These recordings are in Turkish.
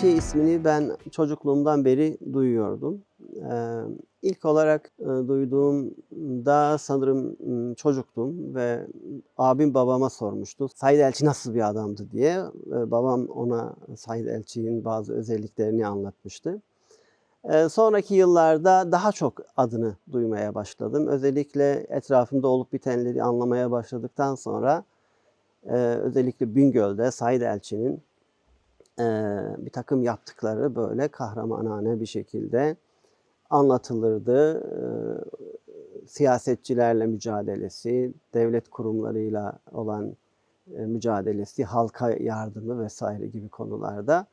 Elçi ismini ben çocukluğumdan beri duyuyordum. Ee, ilk olarak e, duyduğumda sanırım çocuktum ve abim babama sormuştu. Said Elçi nasıl bir adamdı diye. Ee, babam ona Said Elçi'nin bazı özelliklerini anlatmıştı. Ee, sonraki yıllarda daha çok adını duymaya başladım. Özellikle etrafımda olup bitenleri anlamaya başladıktan sonra e, özellikle Bingöl'de Said Elçi'nin e, bir takım yaptıkları böyle kahramanane bir şekilde anlatılırdı. E, siyasetçilerle mücadelesi, devlet kurumlarıyla olan e, mücadelesi, halka yardımı vesaire gibi konularda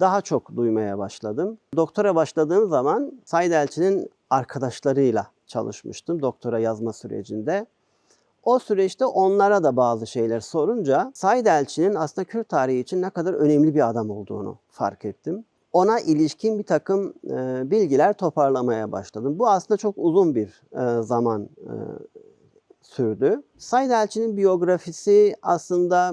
daha çok duymaya başladım. Doktora başladığım zaman Said Elçi'nin arkadaşlarıyla çalışmıştım doktora yazma sürecinde. O süreçte onlara da bazı şeyler sorunca Said Elçi'nin aslında Kürt tarihi için ne kadar önemli bir adam olduğunu fark ettim. Ona ilişkin bir takım e, bilgiler toparlamaya başladım. Bu aslında çok uzun bir e, zaman e, sürdü. Said Elçi'nin biyografisi aslında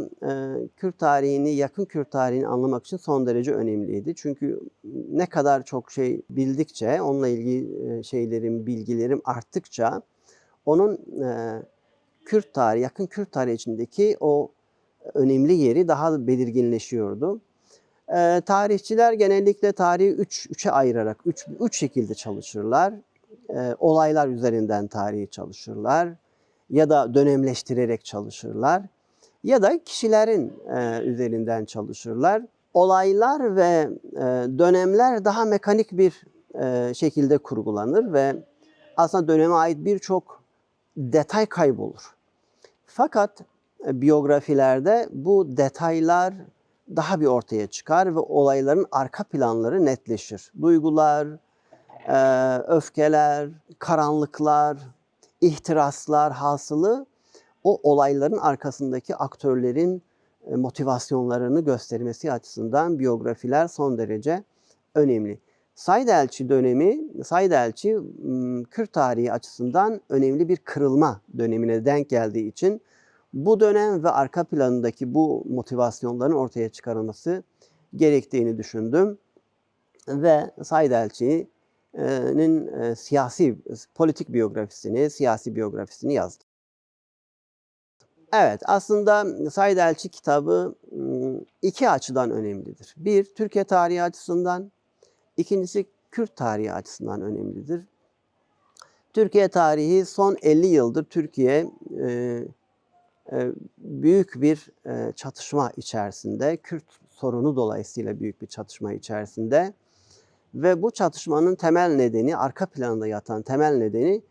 Kürt tarihini, yakın Kürt tarihini anlamak için son derece önemliydi. Çünkü ne kadar çok şey bildikçe, onunla ilgili şeylerim, bilgilerim arttıkça onun Kürt tarihi, yakın Kürt tarihi içindeki o önemli yeri daha belirginleşiyordu. Ee, tarihçiler genellikle tarihi üç, üçe ayırarak, üç, üç şekilde çalışırlar. Ee, olaylar üzerinden tarihi çalışırlar ya da dönemleştirerek çalışırlar ya da kişilerin e, üzerinden çalışırlar. Olaylar ve e, dönemler daha mekanik bir e, şekilde kurgulanır ve aslında döneme ait birçok detay kaybolur. Fakat e, biyografilerde bu detaylar daha bir ortaya çıkar ve olayların arka planları netleşir. Duygular, e, öfkeler, karanlıklar, ihtiraslar hasılı o olayların arkasındaki aktörlerin e, motivasyonlarını göstermesi açısından biyografiler son derece önemli. Said Elçi dönemi, Said Elçi Kürt tarihi açısından önemli bir kırılma dönemine denk geldiği için bu dönem ve arka planındaki bu motivasyonların ortaya çıkarılması gerektiğini düşündüm. Ve Said Elçi'nin e, siyasi, politik biyografisini, siyasi biyografisini yazdım. Evet, aslında Said Elçi kitabı iki açıdan önemlidir. Bir, Türkiye tarihi açısından, ikincisi Kürt tarihi açısından önemlidir. Türkiye tarihi son 50 yıldır Türkiye e, e, büyük bir e, çatışma içerisinde, Kürt sorunu dolayısıyla büyük bir çatışma içerisinde ve bu çatışmanın temel nedeni, arka planda yatan temel nedeni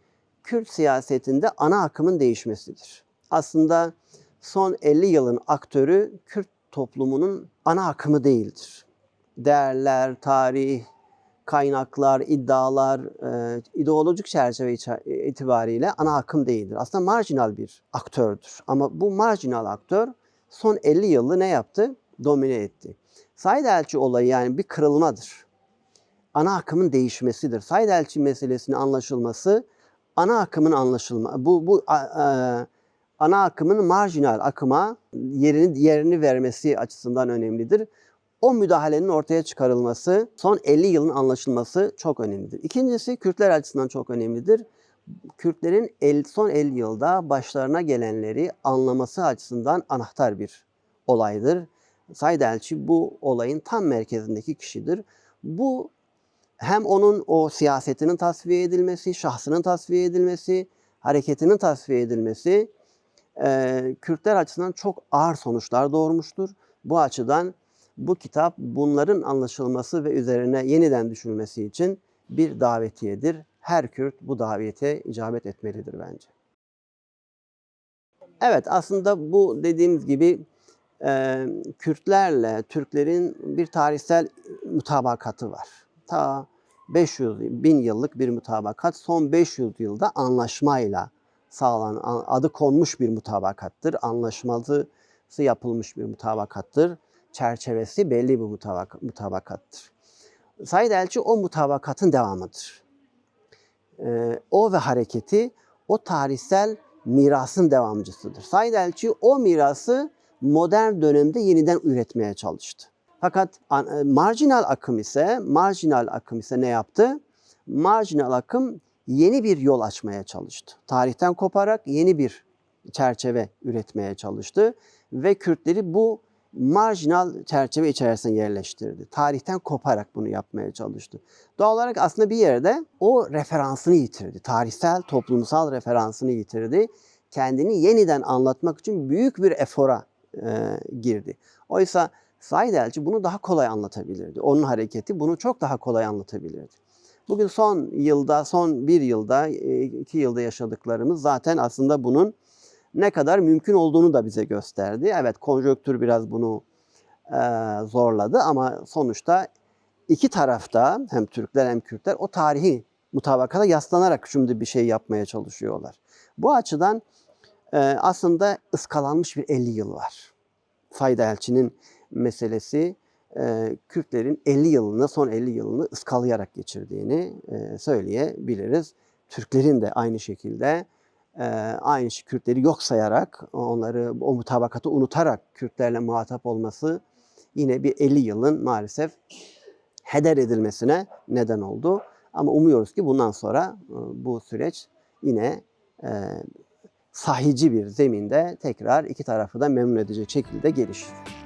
Kürt siyasetinde ana akımın değişmesidir. Aslında son 50 yılın aktörü Kürt toplumunun ana akımı değildir. Değerler, tarih, kaynaklar, iddialar, e, ideolojik çerçeve itibariyle ana akım değildir. Aslında marjinal bir aktördür. Ama bu marjinal aktör son 50 yılı ne yaptı? Domine etti. Said Elçi olayı yani bir kırılmadır. Ana akımın değişmesidir. Said Elçi meselesinin anlaşılması ana akımın anlaşılma. Bu bu a, ana akımın marjinal akıma yerini yerini vermesi açısından önemlidir o müdahalenin ortaya çıkarılması, son 50 yılın anlaşılması çok önemlidir. İkincisi Kürtler açısından çok önemlidir. Kürtlerin el, son 50 yılda başlarına gelenleri anlaması açısından anahtar bir olaydır. Said Elçi bu olayın tam merkezindeki kişidir. Bu hem onun o siyasetinin tasfiye edilmesi, şahsının tasfiye edilmesi, hareketinin tasfiye edilmesi e, Kürtler açısından çok ağır sonuçlar doğurmuştur. Bu açıdan bu kitap bunların anlaşılması ve üzerine yeniden düşünülmesi için bir davetiyedir. Her Kürt bu davete icabet etmelidir bence. Evet aslında bu dediğimiz gibi e, Kürtlerle Türklerin bir tarihsel mutabakatı var. Ta 500 bin yıllık bir mutabakat son 500 yılda anlaşmayla sağlanan adı konmuş bir mutabakattır. Anlaşması yapılmış bir mutabakattır çerçevesi belli bir mutabak mutabakattır. Said Elçi o mutabakatın devamıdır. Ee, o ve hareketi o tarihsel mirasın devamcısıdır. Said Elçi o mirası modern dönemde yeniden üretmeye çalıştı. Fakat e, marjinal akım ise marjinal akım ise ne yaptı? Marjinal akım yeni bir yol açmaya çalıştı. Tarihten koparak yeni bir çerçeve üretmeye çalıştı ve Kürtleri bu marjinal çerçeve içerisine yerleştirdi. Tarihten koparak bunu yapmaya çalıştı. Doğal olarak aslında bir yerde o referansını yitirdi. Tarihsel, toplumsal referansını yitirdi. Kendini yeniden anlatmak için büyük bir efora e, girdi. Oysa Said Elçi bunu daha kolay anlatabilirdi. Onun hareketi bunu çok daha kolay anlatabilirdi. Bugün son yılda, son bir yılda, e, iki yılda yaşadıklarımız zaten aslında bunun ne kadar mümkün olduğunu da bize gösterdi. Evet konjonktür biraz bunu e, zorladı ama sonuçta iki tarafta hem Türkler hem Kürtler o tarihi mutabakata yaslanarak şimdi bir şey yapmaya çalışıyorlar. Bu açıdan e, aslında ıskalanmış bir 50 yıl var. Said Elçi'nin meselesi e, Kürtlerin 50 yılını, son 50 yılını ıskalayarak geçirdiğini e, söyleyebiliriz. Türklerin de aynı şekilde aynı şey Kürtleri yok sayarak, onları o mutabakatı unutarak Kürtlerle muhatap olması yine bir 50 yılın maalesef heder edilmesine neden oldu. Ama umuyoruz ki bundan sonra e, bu süreç yine e, sahici bir zeminde tekrar iki tarafı da memnun edecek şekilde gelişir.